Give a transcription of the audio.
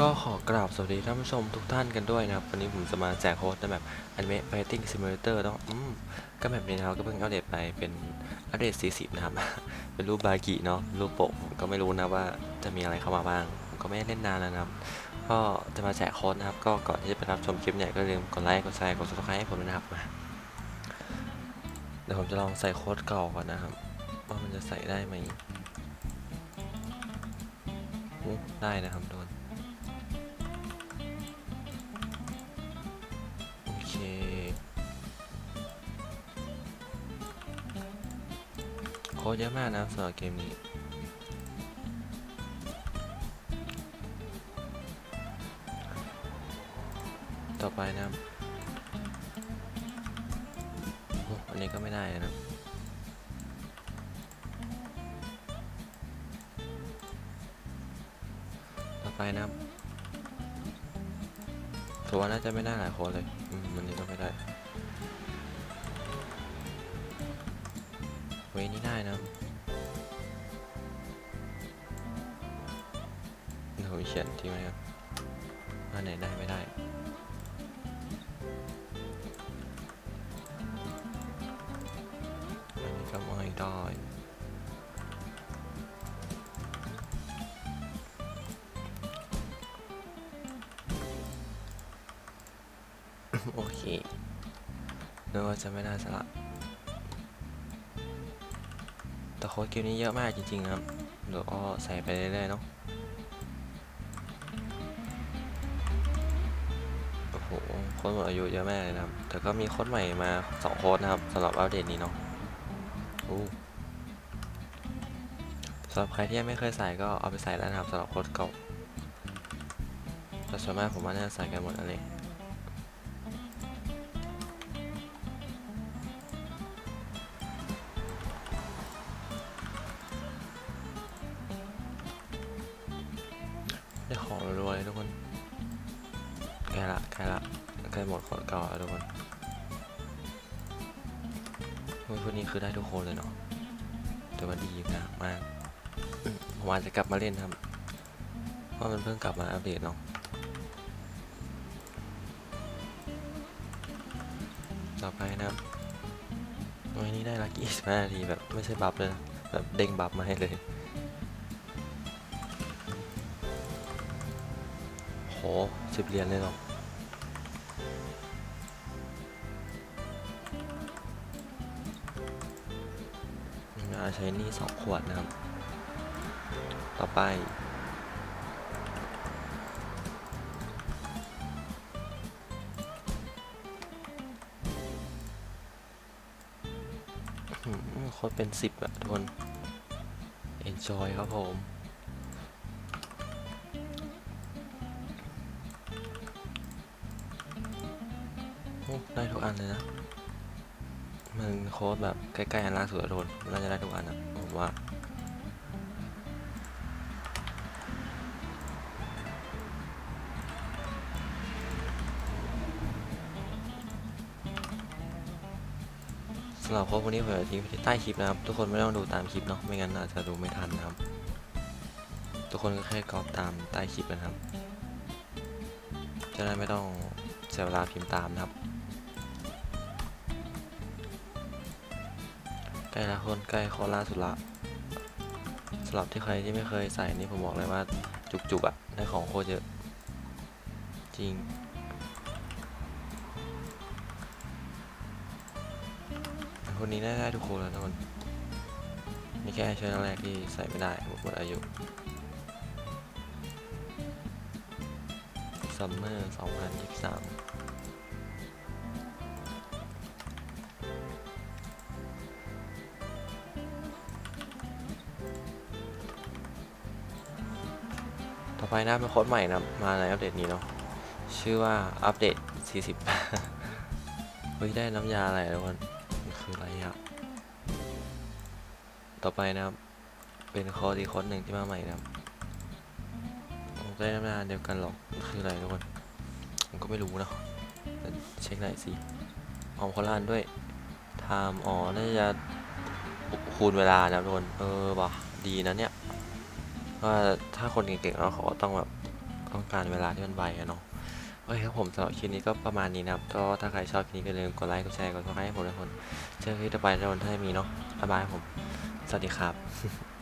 ก็ขอกราบสวัสดีท่านผู้ชมทุกท่านกันด้วยนะครับ วันนี้ผมจะมาแจกโค้ดในแบบ Anime Fighting Simulator เนาะอืมก็แบบนี้นะครับก็เพิ่งอัปเดตไปเป็นอัปเดต 40 นะครับ เป็นรูปบากิเนาะรูปโปกก็ไม่รู้นะว่าจะมีอะไรเข้ามาบ้าง ผมก็ไม่ได้เล่นนานแล้วนะครับ ก็จะมาแจกโค้ดนะครับ ก็ก่อนที่จะไปรับชมคลิปเนี่ยก็ลืมกดไลค์กดแชร์กด subscribe ให้ผมนะครับมาเดี๋ยวผมจะลองใส่โค้ดเก่าก่อนนะครับว่ามันจะใส่ได้ไหมได้นะครับโดน เค โค้ดเยอะมากนะสำหรับเกมนี้ ต่อไปนะโอ้อันนี้ก็ไม่ได้นะครับต่อไปนะ ถือว่าน่าจะไม่ได้หลายค้ดเลยมวันนี้ก็ไม่ได้เวนี้ได้นะครับเดี๋ยเขียนทิ้งไว้ครับว่าไหนได้ไม่ได้อันนี้ก็ไม่ได้ โอเคนึกว่าจะไม่ได้สละแต่โค้ดเกมนี้เยอะมากจริงๆครับเดี๋ยวก็ใส่ไปเรื่อยๆเนาะโอ้โหโค้ดหมดอายุเยอะมากเลยนะครับ แต่ก็มีโค้ดใหม่มาสองโค้ดนะครับสำหรับอัปเดตนี้เนาะอู้สำหรับใครที่ยังไม่เคยใส่ก็เอาไปใส่แล้วนะครับสำหรับโค้ดเก่าแต่ส่วนมากผมว่าน่าใส่กันหมดนั่นเอง ล้ละใกล้ละใกล้หมดขอเก่าแล้วทุกคนโอ้ยพวกนี้คือได้ทุกคนเลยเนาะแต่ว่าดีนะมากผมอาจจะกลับมาเล่นครับ เพราะมันเพิ่งกลับมาอัปเดตเนาะต่อไปนะครับวันนี้ได้ลักกี้15นาทีแบบไม่ใช่บัฟเลยนะแบบเด้งบัฟมาให้เลยโหสิบเหรียญเลยเหรอ น่าใช้นี่สองขวดนะครับ ต่อไป โคตรเป็นสิบอะทุกคน enjoy ครับผมได้ทุกอันเลยนะ มันโค้ดแบบใกล้ๆอันล่าสุดอะทุกคนน่าจะได้ทุกอันอะผมว่าสำหรับโค้ดพวกนี้ผมจะทิ้งไว้ที่ใต้คลิปนะครับ ทุกคนไม่ต้องดูตามคลิปเนาะไม่งั้นอาจจะดูไม่ทันนะครับ ทุกคนก็แค่ก๊อปตามใต้คลิปนะครับจะได้ไม่ต้องเสียเวลาพิมพ์ตามนะครับ ใกล้ละคนใกล้โค้ดล่าสุดละสำหรับที่ใครที่ไม่เคยใส่นี่ผมบอกเลยว่าจุกๆอะได้ของโคตรเยอะ จริง คนนี้ได้ได้ทุกคนแล้วทุกคนมีแค่ช่วงแรกที่ใส่ไม่ได้หมดอายุซัมเมอร์2023 อไปนะเป็นโค้ดใหม่นะมาในอัปเดตนี้เนาะชื่อว่าอัปเดต 40 เฮ้ยได้น้ำยาอะไรทุกคนมันคืออะไรอะต่อไปนะครับ เป็นคอร์สอีกคอร์หนึ่งที่มาใหม่นะครับได้น้ำหน้าเดียวกันหรอกมันคืออะไรทุกคนผมก็ไม่รู้นะเช็คหน่อยสิออมโคราชด้วยไทม์อ๋อน่าจะคูณเวลานะทุกคนเออว่ะดีนะเนี่ย ว่าถ้าคนเก่งๆแล้วเขาก็ต้องแบบต้องการเวลาที่มันไวอะเนาะโอเคครับผมสำหรับคลิปนี้ก็ประมาณนี้นะครับก็ถ้าใครชอบคลิปนี้ก็อย่าลืมกดไลค์กดแชร์กดซับสไครต์ให้ผมทุกคนเจอกันคลิปต่อไปในวันที่มีเนาะบ๊ายบายครับผม สวัสดีครับ